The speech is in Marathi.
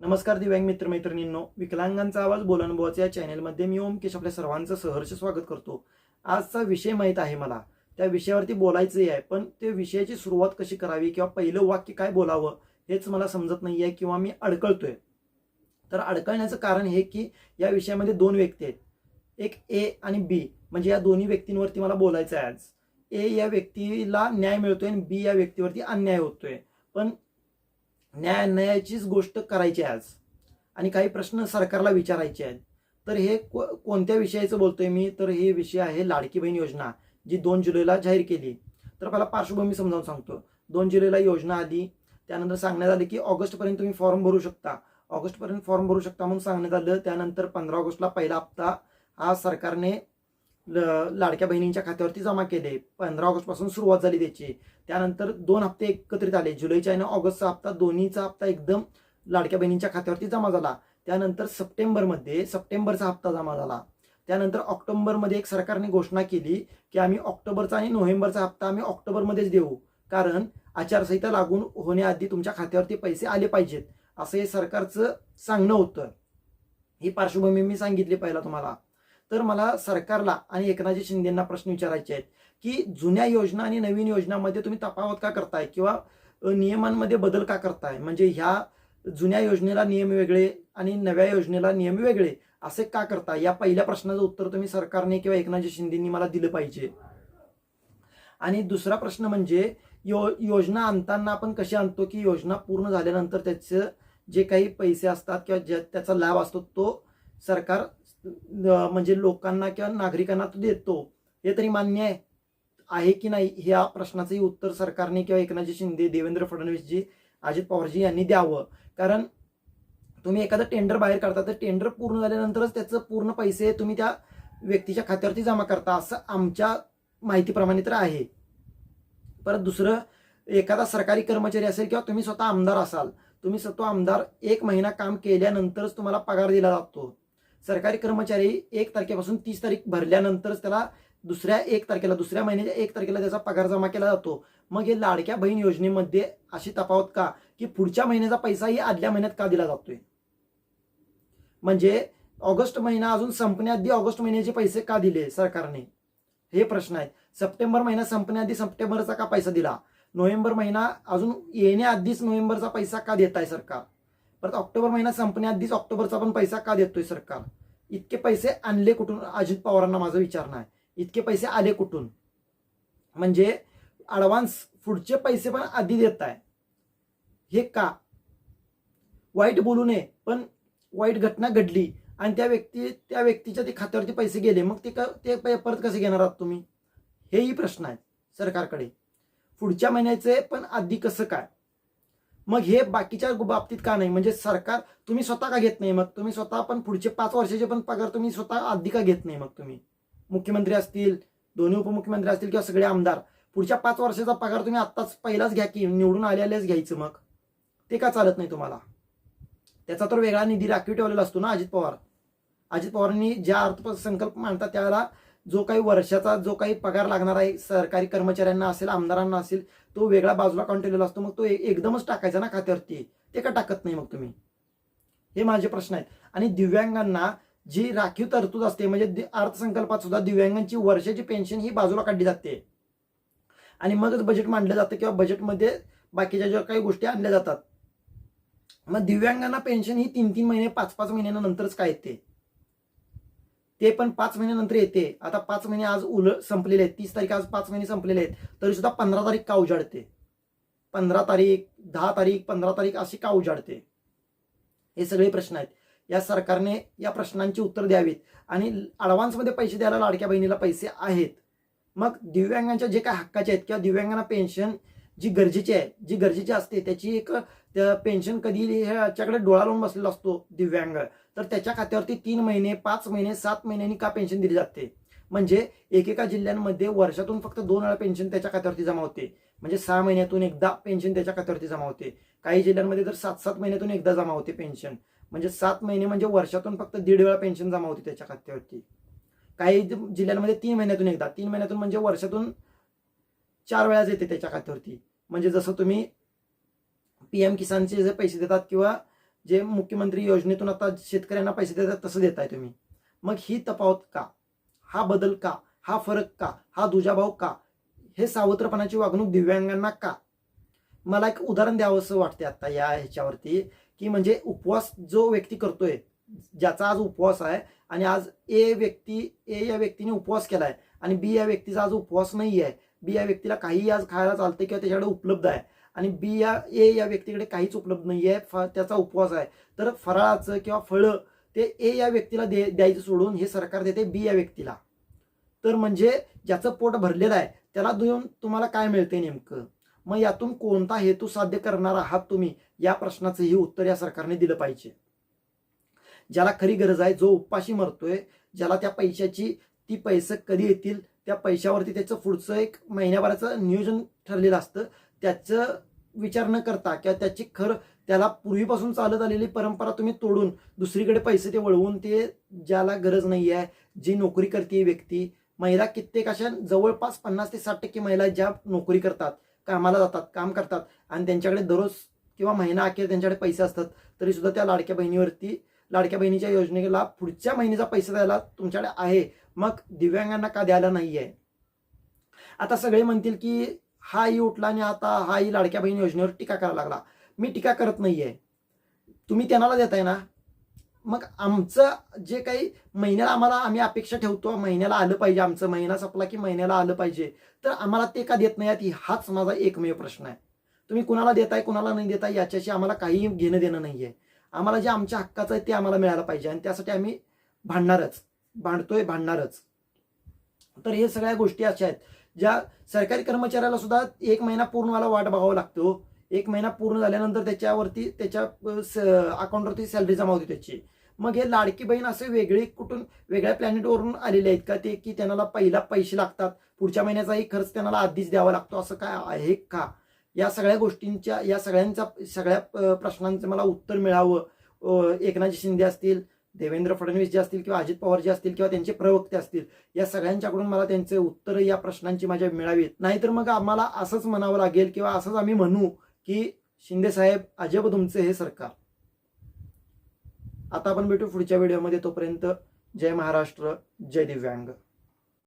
नमस्कार दिव्यांग मित्र मैत्रिणींनो विकलांगांचा आवाज बोलनुभवाच्या या चॅनेलमध्ये मी ओमकेश आपल्या सर्वांचं सहर्ष स्वागत करतो. आजचा विषय माहीत आहे मला. त्या विषयावरती बोलायचंही आहे पण त्या विषयाची सुरुवात कशी करावी किंवा पहिलं वाक्य काय बोलावं हेच मला समजत नाही आहे किंवा मी अडकळतोय. तर अडकळण्याचं कारण हे की या विषयामध्ये दोन व्यक्ती आहेत. एक ए आणि बी म्हणजे या दोन्ही व्यक्तींवरती मला बोलायचं आहे आज. ए या व्यक्तीला न्याय मिळतोय आणि बी या व्यक्तीवरती अन्याय होतोय. पण न्याय न्यायाचीच गोष्ट करायची आज. आणि काही प्रश्न सरकारला विचारायचे आहेत. तर हे को- कोणत्या विषयाचं बोलतोय मी? तर हे विषय आहे लाडकी बहीण योजना जी दोन जुलैला जाहीर केली. तर मला पार्श्वभूमी समजावून सांगतो. दोन जुलैला योजना आली. त्यानंतर सांगण्यात आलं की ऑगस्टपर्यंत तुम्ही फॉर्म भरू शकता. ऑगस्टपर्यंत फॉर्म भरू शकता म्हणून सांगण्यात आलं. त्यानंतर पंधरा ऑगस्टला पहिला हप्ता हा सरकारने लाडक्या बहिणींच्या खात्यावरती जमा केले. पंधरा ऑगस्टपासून सुरुवात झाली त्याची. त्यानंतर दोन हप्ते एकत्रित आले. जुलैच्या आणि ऑगस्टचा हप्ता दोन्हीचा हप्ता एकदम लाडक्या बहिणींच्या खात्यावरती जमा झाला. त्यानंतर सप्टेंबरमध्ये सप्टेंबरचा हप्ता जमा झाला. त्यानंतर ऑक्टोबरमध्ये एक सरकारने घोषणा केली की आम्ही ऑक्टोबरचा आणि नोव्हेंबरचा हप्ता आम्ही ऑक्टोबरमध्येच देऊ. कारण आचारसंहिता लागून होण्याआधी तुमच्या खात्यावरती पैसे आले पाहिजेत असं हे सरकारचं सांगणं होतं. ही पार्श्वभूमी मी सांगितली पहिला तुम्हाला. तर मला सरकारला आणि एकनाथजी शिंदेना प्रश्न विचारायचे आहेत की जुन्या योजना आणि नवीन योजनामध्ये तुम्ही तफावत का करताय किंवा नियमांमध्ये बदल का करताय? म्हणजे ह्या जुन्या योजनेला नियम वेगळे आणि नव्या योजनेला नियम वेगळे असे का करताय? या पहिल्या प्रश्नाचं उत्तर तुम्ही सरकारने किंवा एकनाथजी शिंदेनी मला दिलं पाहिजे. आणि दुसरा प्रश्न म्हणजे यो योजना आणताना आपण कशी आणतो की योजना पूर्ण झाल्यानंतर त्याचं जे काही पैसे असतात किंवा ज्या त्याचा लाभ असतो तो सरकार म्हणजे लोकांना किंवा नागरिकांना तो देतो. हे तरी मान्य आहे. आहे की नाही ह्या प्रश्नाचंही उत्तर सरकारने किंवा एकनाथजी शिंदे देवेंद्र फडणवीसजी अजित पवारजी यांनी द्यावं. कारण तुम्ही एखादं टेंडर बाहेर काढता तर टेंडर पूर्ण झाल्यानंतरच त्याचं पूर्ण पैसे तुम्ही त्या व्यक्तीच्या खात्यावरती जमा करता असं आमच्या माहितीप्रमाणे तर आहे. परत दुसरं एखादा सरकारी कर्मचारी असेल किंवा तुम्ही स्वतः आमदार असाल तुम्ही स्वतः आमदार एक महिना काम केल्यानंतरच तुम्हाला पगार दिला जातो. सरकारी कर्मचारी एक तारखेपासून तीस तारीख भरल्यानंतरच त्याला दुसऱ्या एक तारखेला दुसऱ्या महिन्याच्या एक तारखेला त्याचा पगार जमा केला जातो. मग हे लाडक्या बहीण योजनेमध्ये अशी तफावत का? की पुढच्या महिन्याचा पैसाही आदल्या महिन्यात का दिला जातोय? म्हणजे ऑगस्ट महिना अजून संपण्याआधी ऑगस्ट महिन्याचे पैसे का दिले सरकारने? हे प्रश्न आहेत. सप्टेंबर महिना संपण्याआधी सप्टेंबरचा का पैसा दिला? नोव्हेंबर महिना अजून येण्याआधीच नोव्हेंबरचा पैसा का देत आहे सरकार? परत ऑक्टोबर महिना संपण्याआधीच ऑक्टोबरचा पण पैसा का देतोय सरकार? इतके पैसे आणले कुठून? अजित पवारांना माझं विचारणं आहे इतके पैसे आले कुठून? म्हणजे ॲडव्हान्स पुढचे पैसे पण आधी देत आहे. हे का? वाईट बोलू नये पण वाईट घटना घडली आणि त्या व्यक्ती त्या व्यक्तीच्या ते खात्यावरती पैसे गेले. मग ते क- ते परत कसे घेणार आहात तुम्ही? हेही प्रश्न आहेत सरकारकडे. पुढच्या महिन्याचे पण आधी कसं काय? मग हे बाकीच्या बाबतीत का नाही? म्हणजे सरकार तुम्ही स्वतः का घेत नाही मग? तुम्ही स्वतः पण पुढचे पाच वर्षाचे पण पगार तुम्ही स्वतः आधी का घेत नाही मग तुम्ही? मुख्यमंत्री असतील दोन्ही उपमुख्यमंत्री असतील किंवा सगळे आमदार पुढच्या पाच वर्षाचा पगार तुम्ही आत्ताच पहिलाच घ्या की निवडून आलेलेच घ्यायचं मग. ते का चालत नाही तुम्हाला? त्याचा तर वेगळा निधी राखीव ठेवलेला असतो ना अजित पवार. अजित पवारांनी ज्या अर्थसंकल्प मांडतात त्याला जो काही वर्षाचा जो काही पगार लागणार आहे सरकारी कर्मचाऱ्यांना असेल आमदारांना असेल तो वेगळा बाजूला काढून ठेवलेला असतो. मग तो एकदमच टाकायचा ना खात्यावरती. ते का टाकत नाही मग तुम्ही? हे माझे प्रश्न आहेत. आणि दिव्यांगांना जी राखीव तरतूद असते म्हणजे दि- अर्थसंकल्पात सुद्धा दिव्यांगांची वर्षाची पेन्शन ही बाजूला काढली जाते. आणि मगच बजेट मांडलं जातं किंवा बजेटमध्ये बाकीच्या ज्या काही गोष्टी आणल्या जातात. मग दिव्यांगांना पेन्शन ही तीन तीन महिने पाच पाच महिन्यानंतरच काय येते? ते पण पाच महिन्यानंतर येते. आता पाच महिने आज उल संपलेले आहेत. तीस तारीख आज पाच महिने संपलेले आहेत. तरी सुद्धा पंधरा तारीख का उजाडते? पंधरा तारीख दहा तारीख पंधरा तारीख अशी का उजाडते? हे सगळे प्रश्न आहेत. या सरकारने या प्रश्नांची उत्तर द्यावीत. आणि ॲडव्हान्समध्ये पैसे द्यायला लाडक्या बहिणीला पैसे आहेत. मग दिव्यांगांच्या जे काही हक्काचे आहेत किंवा दिव्यांगांना पेन्शन जी गरजेची आहे जी गरजेची असते त्याची एक त्या पेन्शन कधी ह्याच्याकडे डोळा लावून बसलेला असतो दिव्यांग. तर त्याच्या खात्यावरती तीन महिने पाच महिने सात महिन्यांनी का पेन्शन दिली जाते? म्हणजे एकेका जिल्ह्यांमध्ये वर्षातून फक्त दोन वेळा पेन्शन त्याच्या खात्यावरती जमा होते. म्हणजे सहा महिन्यातून एकदा पेन्शन त्याच्या खात्यावरती जमा होते. काही जिल्ह्यांमध्ये तर सात सात महिन्यातून एकदा जमा होते पेन्शन म्हणजे सात महिने म्हणजे वर्षातून फक्त दीड वेळा पेन्शन जमा होते त्याच्या खात्यावरती. काही जिल्ह्यांमध्ये तीन महिन्यातून एकदा. तीन महिन्यातून म्हणजे वर्षातून चार वेळाच येते त्याच्या खात्यावरती. म्हणजे जसं तुम्ही पी एम किसानचे जे पैसे देतात किंवा जे मुख्यमंत्री योजनेतून आता शेतकऱ्यांना पैसे देतात तसं देताय तुम्ही. मग ही तफावत का? हा बदल का? हा फरक का? हा दुजाभाव का? हे सावत्रपणाची वागणूक दिव्यांगांना का? मला एक उदाहरण द्यावंसं वाटते आता या ह्याच्यावरती की म्हणजे उपवास जो व्यक्ती करतोय ज्याचा आज उपवास आहे आणि आज ए व्यक्ती ए या व्यक्तीने उपवास केलाय आणि बी या व्यक्तीचा आज उपवास नाही आहे बी या व्यक्तीला काही आज खायला चालते किंवा त्याच्याकडे उपलब्ध आहे आणि बी या ए या व्यक्तीकडे काहीच उपलब्ध नाही आहे फ त्याचा उपवास आहे. तर फराळाचं किंवा फळं ते ए या व्यक्तीला दे द्यायचं सोडून हे सरकार देते बी या व्यक्तीला. तर म्हणजे ज्याचं पोट भरलेलं आहे त्याला देऊन तुम्हाला काय मिळते नेमकं? मग यातून कोणता हेतू साध्य करणार आहात तुम्ही? या प्रश्नाचंही उत्तर या सरकारने दिलं पाहिजे. ज्याला खरी गरज आहे जो उपाशी मरतोय ज्याला त्या पैशाची ती पैसे कधी येतील त्या पैशावरती त्याचं पुढचं एक महिन्याभराचं नियोजन ठरलेलं असतं त्याचं विचार न करता किंवा त्याची खरं त्याला पूर्वीपासून चालत आलेली परंपरा तुम्ही तोडून दुसरीकडे पैसे ते वळवून ते ज्याला गरज नाही आहे जी नोकरी करते व्यक्ती महिला कित्येक अशा जवळपास पन्नास ते साठ टक्के महिला ज्या नोकरी करतात कामाला जातात काम करतात आणि त्यांच्याकडे दररोज किंवा महिना अखेर त्यांच्याकडे पैसे असतात तरी सुद्धा त्या लाडक्या बहिणीवरती लाडक्या बहिणीच्या योजनेला पुढच्या महिन्याचा पैसा द्यायला तुमच्याकडे आहे. मग दिव्यांगांना का द्यायला नाही आहे आता सगळे म्हणतील की हाही उठला आणि आता हाही लाडक्या बहीण योजनेवर टीका करायला लागला. मी टीका करत नाहीये. तुम्ही त्यांना देताय ना? मग आमचं जे काही महिन्याला आम्हाला आम्ही अपेक्षा ठेवतो महिन्याला आलं पाहिजे आमचं. महिना संपला की महिन्याला आलं पाहिजे. तर आम्हाला ते का देत नाही हाच माझा एकमेव प्रश्न आहे. तुम्ही कुणाला देताय कुणाला नाही देताय याच्याशी आम्हाला काही घेणं देणं नाहीये. आम्हाला जे आमच्या हक्काचं आहे ते आम्हाला मिळायला पाहिजे आणि त्यासाठी आम्ही भांडणारच. भांडतोय भांडणारच. तर हे सगळ्या गोष्टी अशा आहेत. ज्या सरकारी कर्मचाऱ्याला सुद्धा एक महिना पूर्ण मला वाट बघावा लागतो. एक महिना पूर्ण झाल्यानंतर त्याच्यावरती त्याच्या अकाउंटवरती सॅलरी जमा होती त्याची. मग हे लाडकी बहीण असे वेगळे कुठून वेगळ्या प्लॅनेटवरून आलेले आहेत का? ते की त्यांना पहिला पैसे लागतात. पुढच्या महिन्याचाही खर्च त्यांना आधीच द्यावा लागतो. असं काय आहे का? या सगळ्या गोष्टींच्या या सगळ्यांचा सगळ्या प्रश्नांचं मला उत्तर मिळावं. एकनाथ शिंदे असतील देवेंद्र फडणवीस जे असतील किंवा अजित पवार जे असतील किंवा त्यांचे प्रवक्ते असतील या सगळ्यांच्याकडून मला त्यांचे उत्तर या प्रश्नांची माझ्या मिळावीत. नाहीतर मग आम्हाला असंच म्हणावं लागेल किंवा असंच आम्ही म्हणू की शिंदे साहेब अजब तुमचे हे सरकार. आता आपण भेटू पुढच्या व्हिडिओमध्ये. तोपर्यंत जय महाराष्ट्र जय दिव्यांग.